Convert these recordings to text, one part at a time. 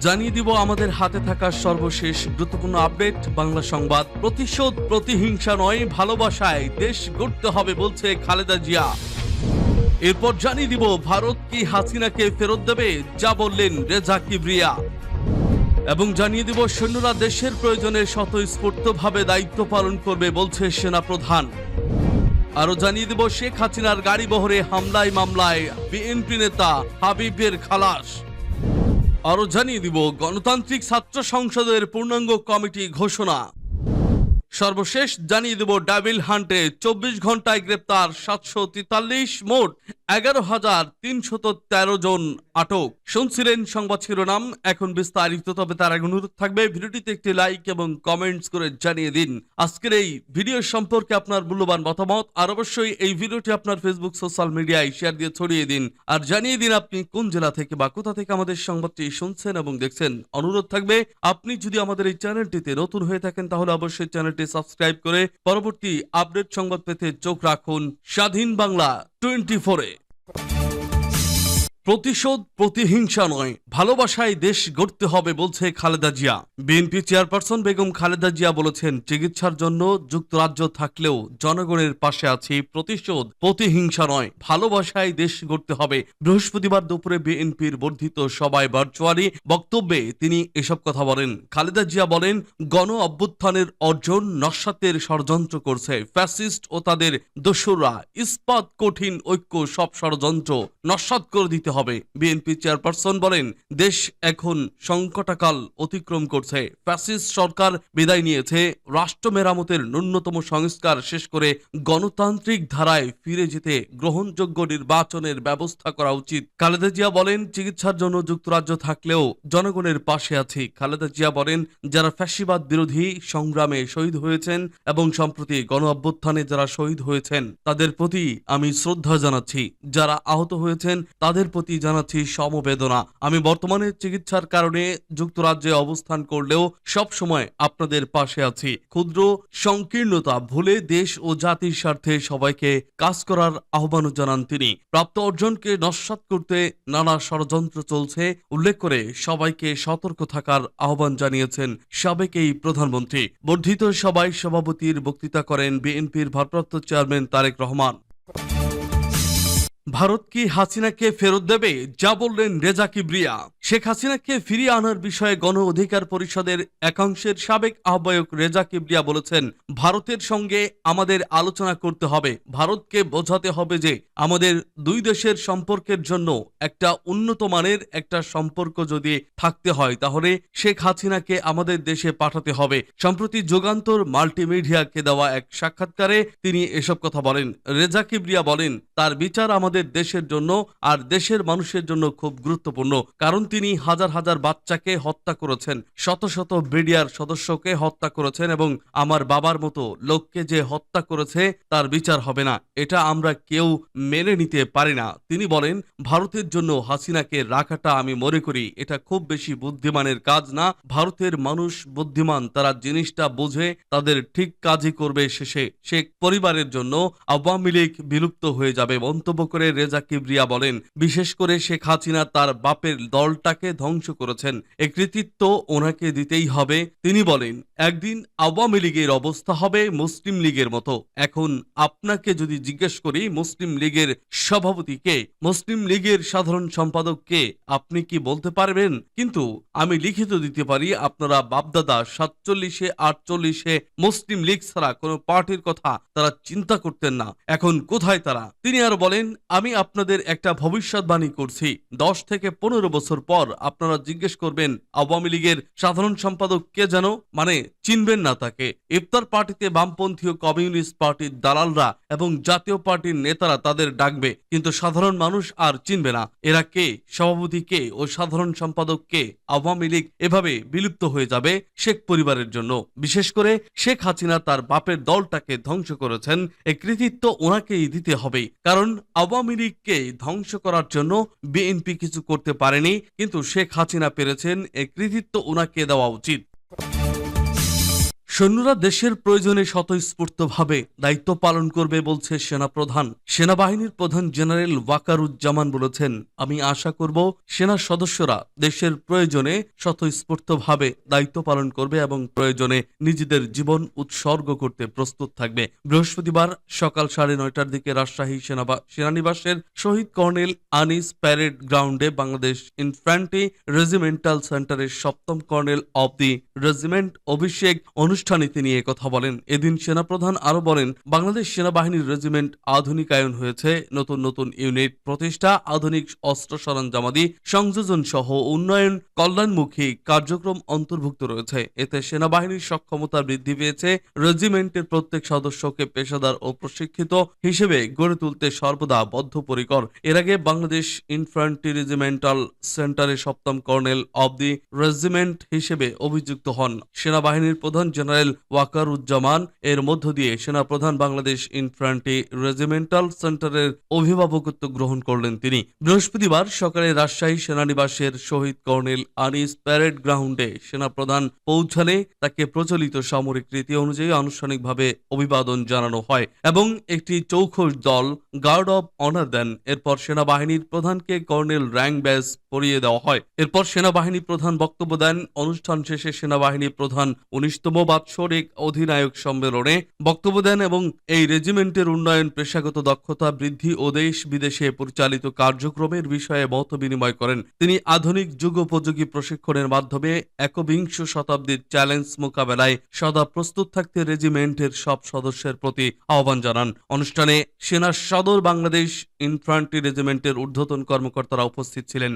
জানিয়ে দিব আমাদের হাতে থাকা সর্বশেষ গুরুত্বপূর্ণ আপডেট। বাংলা সংবাদ প্রতিশোধ প্রতিহিংসা নয়, ভালোবাসায় দেশ গড়তে হবে বলছে খালেদা জিয়া। এরপর জানিয়ে দিব, ভারত কি হাসিনাকে ফেরত দেবে? যা বললেন রেজা কিবরিয়া। এবং জানিয়ে দিব, সৈন্যরা দেশের প্রয়োজনে স্বতঃস্ফূর্তভাবে দায়িত্ব পালন করবে বলছে সেনা প্রধান আরও জানিয়ে দেব, শেখ হাসিনার গাড়ি বহরে হামলায় মামলায় বিএনপি নেতা হাবিবের খালাস। আরও জানিয়ে দিব, গণতান্ত্রিক ছাত্র সংসদের পূর্ণাঙ্গ কমিটি ঘোষণা। সর্বশেষ জানিয়ে দেব, ডাবিল হান্টে চব্বিশ ঘন্টায় গ্রেপ্তার সাতশো তেতাল্লিশ মোট এগারো হাজার তিনশত তেরো জন আটক। শুনছিলেন সংবাদ শিরোনাম, এখন বিস্তারিত, তবে তার আগে অনুরোধ থাকবে, ভিডিওটিতে একটি লাইক এবং কমেন্টস করে জানিয়ে দিন। আজকের এই ভিডিও সম্পর্কে আপনার মূল্যবান মতামত, আর অবশ্যই এই ভিডিওটি আপনার ফেসবুক সোশ্যাল মিডিয়ায় শেয়ার দিয়ে ছড়িয়ে দিন। আর জানিয়ে দিন আপনি কোন জেলা থেকে বা কোথা থেকে আমাদের সংবাদটি শুনছেন এবং দেখছেন। অনুরোধ থাকবে, আপনি যদি আমাদের এই চ্যানেলটিতে নতুন হয়ে থাকেন, তাহলে অবশ্যই চ্যানেলটি সাবস্ক্রাইব করে পরবর্তী আপডেট সংবাদ পেতে চোখ রাখুন। স্বাধীন বাংলা টোয়েন্টি ফোরে। প্রতিশোধ প্রতিহিংসা নয়। ভালোবাসায় দেশ গড়তে হবে বলছে খালেদা জিয়া। বিএনপি চেয়ারপারসন বেগম খালেদা জিয়া বলেছেন, চিকিৎসার জন্য যুক্তরাজ্য থাকলেও জনগণের পাশে আছি। প্রতিশোধ প্রতিহিংসা নয়, ভালোবাসায় দেশ গড়তে হবে। বৃহস্পতিবার দুপুরে বিএনপির বর্ধিত সভায় ভার্চুয়ালি বক্তব্যে তিনি এসব কথা বলেন। খালেদা জিয়া বলেন, গণ অভ্যুত্থানের অর্জন নস্বাতের ষড়যন্ত্র করছে। ফ্যাসিস্ট ও তাদের দস্যুরা ইস্পাত কঠিন ঐক্য সব ষড়যন্ত্র নস্বাত করে দিতে হবে। বিএনপি চেয়ারপারসন বলেন, দেশ এখন সংকটাকাল অতিক্রম করছে। ফ্যাসিস্ট সরকার বিদায় নিয়েছে। রাষ্ট্র মেরামতের ন্যূনতম সংস্কার শেষ করে গণতান্ত্রিক ধারায় ফিরে যেতে গ্রহণযোগ্য নির্বাচনের ব্যবস্থা করা উচিত। খালেদা জিয়া বলেন, চিকিৎসার জন্য যুক্তরাজ্য থাকলেও জনগণের পাশে আছি। খালেদা জিয়া বলেন, যারা ফ্যাসিবাদ বিরোধী সংগ্রামে শহীদ হয়েছেন এবং সম্প্রতি গণ অভ্যুত্থানে যারা শহীদ হয়েছেন, তাদের প্রতি আমি শ্রদ্ধা জানাচ্ছি। যারা আহত হয়েছেন, তাদের প্রতি জানাচ্ছি সমবেদনা। আমি বর্তমানে চিকিৎসার কারণে যুক্তরাজ্যে অবস্থান করলেও সব সময় আপনাদের পাশে আছি। ক্ষুদ্র সংকীর্ণতা ভুলে দেশ ও জাতির স্বার্থে সবাইকে কাজ করার আহ্বানও জানান তিনি। প্রাপ্ত অর্জনকে নস্বাত করতে নানা ষড়যন্ত্র চলছে, উল্লেখ করে সবাইকে সতর্ক থাকার আহ্বান জানিয়েছেন সাবেক এই প্রধানমন্ত্রী। বর্ধিত সবাই সভাপতির বক্তৃতা করেন বিএনপির ভারপ্রাপ্ত চেয়ারম্যান তারেক রহমান। ভারত কি হাসিনাকে ফেরত দেবে? যা বললেন রেজা কিবরিয়া শেখ হাসিনাকে ফিরিয়ে আনার বিষয়ে গণ অধিকার পরিষদের একাংশের সাবেক আহ্বায়ক রেজা কিবরিয়া বলেছেন, ভারতের সঙ্গে আমাদের আলোচনা করতে হবে। ভারতকে বোঝাতে হবে যে আমাদের দুই দেশের সম্পর্কের জন্য একটা উন্নত মানের একটা সম্পর্ক যদি থাকতে হয়, তাহলে শেখ হাসিনাকে আমাদের দেশে পাঠাতে হবে। সম্প্রতি যুগান্তর মাল্টিমিডিয়াকে দেওয়া এক সাক্ষাৎকারে তিনি এসব কথা বলেন। রেজা কিবরিয়া বলেন, তার বিচার আমাদের দেশের জন্য আর দেশের মানুষের জন্য খুব গুরুত্বপূর্ণ। কারণ তিনি হাজার হাজার বাচ্চাকে হত্যা করেছেন। শত শত বিডিআর সদস্যকে হত্যা করেছেন এবং আমার বাবার মতো লোককে যে হত্যা করেছে, তার বিচার হবে না। এটা আমরা কেউ মেনে নিতে পারি না। তিনি বলেন, ভারতের জন্য হাসিনাকে রাখাটা আমি মনে করি। এটা খুব বেশি বুদ্ধিমানের কাজ না। ভারতের মানুষ বুদ্ধিমান। তারা জিনিসটা বুঝে, তাদের ঠিক কাজই করবে শেষে। সে পরিবারের জন্য আওয়ামী লীগ বিলুপ্ত হয়ে যাবে। মন্তব্য করে রেজা কিবরিয়া বলেন, বিশেষ করে শেখ হাসিনা তার বাপের দলটাকে ধ্বংস করেছেন। এ কৃতিত্ব ওনাকে দিতেই হবে, তিনি বলেন। একদিন আওয়ামী লীগের অবস্থা হবে মুসলিম লীগের মতো। এখন আপনাকে যদি জিজ্ঞেস করি, মুসলিম লীগের সভাপতি কে? মুসলিম লীগের সাধারণ সম্পাদক কে? আপনি কি বলতে পারবেন? কিন্তু আমি লিখিত দিতে পারি, আপনারা বাপদাদা সাতচল্লিশে, আটচল্লিশে মুসলিম লীগ ছাড়া কোনো পার্টির কথা তারা চিন্তা করতেন না। এখন কোথায় তারা? তিনি আর বলেন, আমি আপনাদের একটা ভবিষ্যৎবাণী করছি। দশ থেকে পনেরো বছর পর আপনারা জিজ্ঞেস করবেন, আওয়ামী লীগের সাধারণ সম্পাদক কে যেন? মানে চিনবেন না তাকে। ইফতার পার্টিতে বামপন্থী কমিউনিস্ট পার্টির দালালরা এবং জাতীয় পার্টির নেতারা তাদের ডাকবে, কিন্তু সাধারণ মানুষ আর চিনবে না। এরা কে, সভাপতি কে ও সাধারণ সম্পাদক কে, আওয়ামী লীগ এভাবে বিলুপ্ত হয়ে যাবে শেখ পরিবারের জন্য। বিশেষ করে শেখ হাসিনা তার বাপের দলটাকে ধ্বংস করেছেন এই কৃতিত্ব ওনাকেই দিতে হবে। কারণ আওয়ামী লীগকে ধ্বংস করার জন্য বিএনপি কিছু করতে পারেনি, কিন্তু শেখ হাসিনা পেরেছেন এই কৃতিত্ব ওনাকে দেওয়া উচিত। সৈন্যরা দেশের প্রয়োজনে স্বতঃস্ফূর্তভাবে দায়িত্ব পালন করবে বলছে সেনাপ্রধান। সেনাবাহিনীর প্রধান জেনারেল ওয়াকারুজ্জামান বলেছেন, আমি আশা করব সেনা সদস্যরা দেশের প্রয়োজনে স্বতঃস্ফূর্তভাবে দায়িত্ব পালন করবে এবং প্রয়োজনে নিজেদের জীবন উৎসর্গ করতে প্রস্তুত থাকবে। বৃহস্পতিবার সকাল সাড়ে নয়টার দিকে রাজশাহী সেনাবা, সেনানিবাসের শহীদ কর্নেল আনিস প্যারেড গ্রাউন্ডে বাংলাদেশ ইনফ্যান্ট্রি রেজিমেন্টাল সেন্টারের সপ্তম কর্নেল অব দি রেজিমেন্ট অভিষেক অনুষ্ঠানে তিনি কথা বলেন। এদিন সেনাপ্রধান আরও বলেন, বাংলাদেশ সেনাবাহিনীর রেজিমেন্ট আধুনিকায়ন হয়েছে, নতুন নতুন ইউনিট প্রতিষ্ঠা, আধুনিক অস্ত্র সরঞ্জামাদি, সংযোজন সহ উন্নয়ন, কল্যাণমুখী কার্যক্রম অন্তর্ভুক্ত রয়েছে। এতে সেনাবাহিনীর সক্ষমতা বৃদ্ধি পেয়েছে, রেজিমেন্টের প্রত্যেক সদস্যকে পেশাদার ও প্রশিক্ষিত হিসেবে গড়ে তুলতে সর্বদা বদ্ধপরিকর। এর আগে বাংলাদেশ ইনফ্যান্ট্রি রেজিমেন্টাল সেন্টারে সপ্তম কর্নেল অব দি রেজিমেন্ট হিসেবে অভিযুক্ত হন। সেনাবাহিনীর প্রধান জেনারেল ওয়াকারুজ্জামান, এর মধ্য দিয়ে সেনাপ্রধান বাংলাদেশ ইনফ্যান্ট্রি রেজিমেন্টাল সেন্টারের অভিভাবকত্ব গ্রহণ করলেন তিনি। বৃহস্পতিবার সকালে রাজশাহী সেনানিবাসের শহীদ কর্নেল আনিস প্যারেড গ্রাউন্ডে সেনাপ্রধান পৌঁছালে তাকে প্রচলিত সামরিক রীতি অনুযায়ী আনুষ্ঠানিকভাবে অভিবাদন জানানো হয় এবং একটি চৌখস দল গার্ড অব অনার দেন। এরপর সেনাবাহিনীর প্রধানকে কর্নেল র্যাঙ্ক ব্যাজ পরিয়ে দেওয়া হয়। এরপর সেনাবাহিনী প্রধান বক্তব্য দেন। অনুষ্ঠান শেষে সেনাবাহিনী প্রধান উনিশতম বাৎসরিক অধিনায়ক সম্মেলনে বক্তব্য দেন এবং এই রেজিমেন্টের উন্নয়ন, পেশাগত দক্ষতা বৃদ্ধি ও দেশ বিদেশে পরিচালিত কার্যক্রমের বিষয়ে মত বিনিময় করেন। তিনি আধুনিক যুগোপযোগী প্রশিক্ষণের মাধ্যমে একবিংশ শতাব্দীর চ্যালেঞ্জ মোকাবেলায় সদা প্রস্তুত থাকতে রেজিমেন্টের সব সদস্যের প্রতি আহ্বান জানান। অনুষ্ঠানে সেনা সদর বাংলাদেশ ইনফ্রান্ট্রি রেজিমেন্টের ঊর্ধ্বতন কর্মকর্তারা উপস্থিত ছিলেন।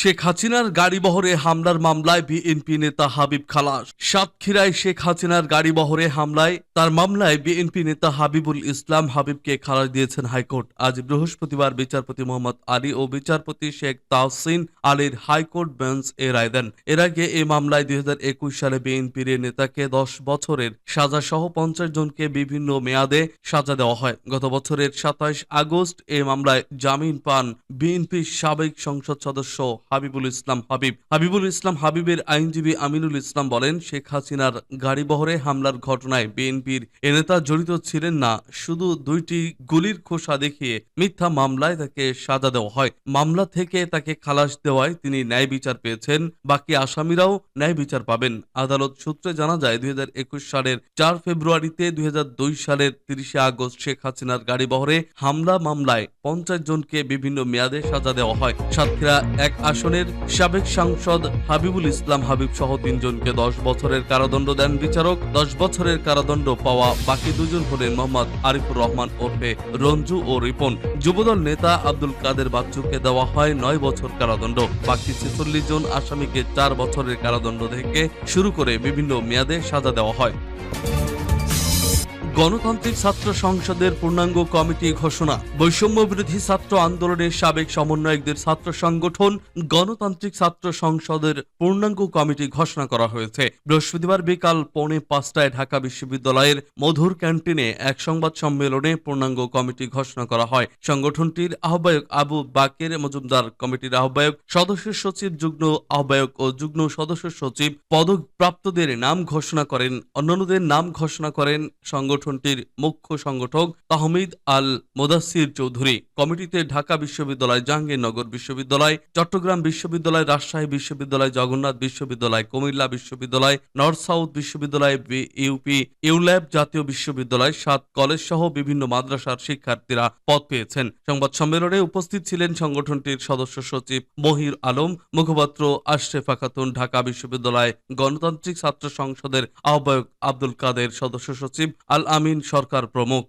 শেখ হাসিনার গাড়িবহরে হামলার মামলায় বিএনপি নেতা হাবিব খালাস। সাতক্ষীরায় শেখ হাসিনার গাড়িবহরে হামলায়, তার মামলায় বিএনপি নেতা হাবিবুল ইসলাম হাবিবকে খালাস দিয়েছেন হাইকোর্ট। আজ বৃহস্পতিবার বিচারপতি মোহাম্মদ আলী ও বিচারপতি শেখ তাহসিন আলীর হাইকোর্ট বেঞ্চ এ রায় দেন। এর আগে এই মামলায় দুই হাজার একুশ সালে বিএনপির নেতাকে দশ বছরের সাজা সহ পঞ্চাশ জনকে বিভিন্ন মেয়াদে সাজা দেওয়া হয়। গত বছরের সাতাশ আগস্ট এ মামলায় জামিন পান বিএনপির সাবেক সংসদ সদস্য হাবিবুল ইসলাম হাবিব। হাবিবুল ইসলাম হাবিবের আইনজীবী আমিনুল ইসলাম বলেন, শেখ হাসিনার গাড়িবহরে হামলার ঘটনায় বিএনপির এ নেতা জড়িত ছিলেন না। শুধু দুইটি গুলির খোসা দেখিয়ে মিথ্যা মামলায় তাকে সাজা দেওয়া হয়। মামলা থেকে তাকে খালাস দেওয়ায় তিনি ন্যায় বিচার পেয়েছেন। বাকি আসামিরাও ন্যায় বিচার পাবেন। আদালত সূত্রে জানা যায়, দুই হাজার একুশ সালের চার ফেব্রুয়ারিতে দুই হাজার দুই সালের তিরিশে আগস্ট শেখ হাসিনার গাড়িবহরে হামলা মামলায় পঞ্চাশ জনকে বিভিন্ন মেয়াদে সাজা দেওয়া হয়। সাতক্ষীরা এক আসনের সাবেক সাংসদ হাবিবুল ইসলাম হাবিব সহ তিনজনকে দশ বছরের কারাদণ্ড দেন বিচারক। দশ বছরের কারাদণ্ড পাওয়া বাকি দুজন হলেন মোহাম্মদ আরিফুর রহমান ওরফে রঞ্জু ও রিপন। যুবদল নেতা আব্দুল কাদের বাচ্চুকে দেওয়া হয় নয় বছর কারাদণ্ড। বাকি ছেচল্লিশ জন আসামিকে চার বছরের কারাদণ্ড থেকে শুরু করে বিভিন্ন মেয়াদে সাজা দেওয়া হয়। গণতান্ত্রিক ছাত্র সংসদের পূর্ণাঙ্গ কমিটি ঘোষণা। বৈষম্য বিরোধী ছাত্র আন্দোলনের সাবেক সমন্বয়কদের ছাত্র সংগঠন, গণতান্ত্রিক ছাত্র সংসদের পূর্ণাঙ্গ কমিটি ঘোষণা করা হয়েছে। বৃহস্পতিবার বিকাল পৌনে পাঁচটায় ঢাকা বিশ্ববিদ্যালয়ের মধুর ক্যান্টিনে এক সংবাদ সম্মেলনে পূর্ণাঙ্গ কমিটি ঘোষণা করা হয়। সংগঠনটির আহ্বায়ক আবু বাকের মজুমদার, কমিটির আহ্বায়ক সদস্য সচিব, যুগ্ম আহ্বায়ক ও যুগ্ম সদস্য সচিব পদকপ্রাপ্তদের নাম ঘোষণা করেন। অন্যান্যদের নাম ঘোষণা করেন সংগঠন সংগঠনটির মুখ্য সংগঠক তাহমিদ আল মোদাসির চৌধুরী। কমিটিতে ঢাকা বিশ্ববিদ্যালয়, জাহাঙ্গীরনগর বিশ্ববিদ্যালয়, চট্টগ্রাম বিশ্ববিদ্যালয়, রাজশাহী বিশ্ববিদ্যালয়, জগন্নাথ বিশ্ববিদ্যালয়, কুমিল্লা বিশ্ববিদ্যালয়, নর্থ সাউথ বিশ্ববিদ্যালয় ইউপি ইউল্যাব জাতীয় বিশ্ববিদ্যালয়, সাত কলেজ সহ বিভিন্ন মাদ্রাসার শিক্ষার্থীরা পদ পেয়েছেন। সংবাদ সম্মেলনে উপস্থিত ছিলেন সংগঠনটির সদস্য সচিব মহির আলম, মুখপাত্র আশরেফা খাতুন ঢাকা বিশ্ববিদ্যালয় গণতান্ত্রিক ছাত্র সংসদের আহ্বায়ক আব্দুল কাদের, সদস্য সচিব আল আমিন সরকার প্রমুখ।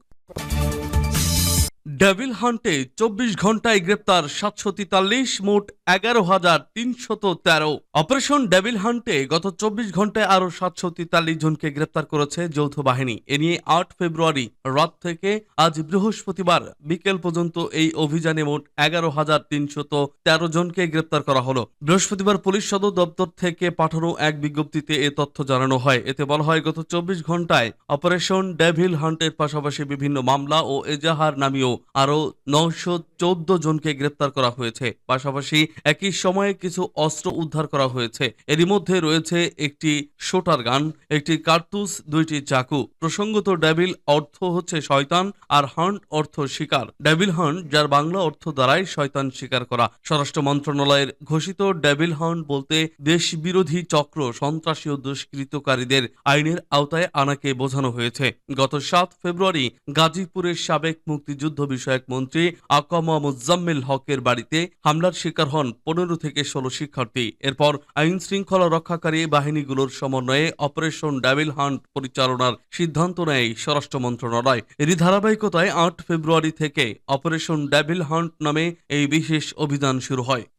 ডেভিল হান্টে চব্বিশ ঘন্টায় গ্রেপ্তার সাতশো তেতাল্লিশ মোট এগারো হাজার তিনশত তেরো। অপারেশন ডেভিল হান্টে গত চব্বিশ ঘন্টায় আরও সাতশো তেতাল্লিশ জনকে গ্রেপ্তার করেছে যৌথ বাহিনী। এ নিয়ে আট ফেব্রুয়ারি রাত থেকে আজ বৃহস্পতিবার বিকেল পর্যন্ত এই অভিযানে মোট এগারো হাজার তিনশত তেরো জনকে গ্রেপ্তার করা হলো। বৃহস্পতিবার পুলিশ সদর দপ্তর থেকে পাঠানো এক বিজ্ঞপ্তিতে এ তথ্য জানানো হয়। এতে বলা হয়, গত চব্বিশ ঘন্টায় অপারেশন ডেভিল হান্টের পাশাপাশি বিভিন্ন মামলা ও এজাহার নামীয় আরও নশো চোদ্দ জনকে গ্রেপ্তার করা হয়েছে। পাশাপাশি একই সময়ে কিছু অস্ত্র উদ্ধার করা হয়েছে। এরই মধ্যে রয়েছে একটি শোটার গান, একটি কার্তুস, দুইটি চাকু। প্রসঙ্গত ডেভিল অর্থ হচ্ছে শয়তান আর হান্ট অর্থ শিকার। ডেভিল হান্ট যার বাংলা অর্থ দ্বারাই শয়তান শিকার করা। স্বরাষ্ট্র মন্ত্রণালয়ের ঘোষিত ডেভিল হান্ট বলতে দেশ বিরোধী চক্র সন্ত্রাসী ও দুষ্কৃতকারীদের আইনের আওতায় আনাকে বোঝানো হয়েছে। গত সাত ফেব্রুয়ারি গাজীপুরের সাবেক মুক্তিযুদ্ধ বিষয়ক মন্ত্রী আকামা মুজাম্মেল হকের বাড়িতে হামলার শিকার হন পনেরো থেকে ষোলো শিক্ষার্থী। এরপর আইন শৃঙ্খলা রক্ষাকারী বাহিনীগুলোর সমন্বয়ে অপারেশন ডাবিল হান্ট পরিচালনার সিদ্ধান্ত নেয় স্বরাষ্ট্র মন্ত্রণালয়। এরই ধারাবাহিকতায় আট ফেব্রুয়ারি থেকে অপারেশন ডাবিল হান্ট নামে এই বিশেষ অভিযান শুরু হয়।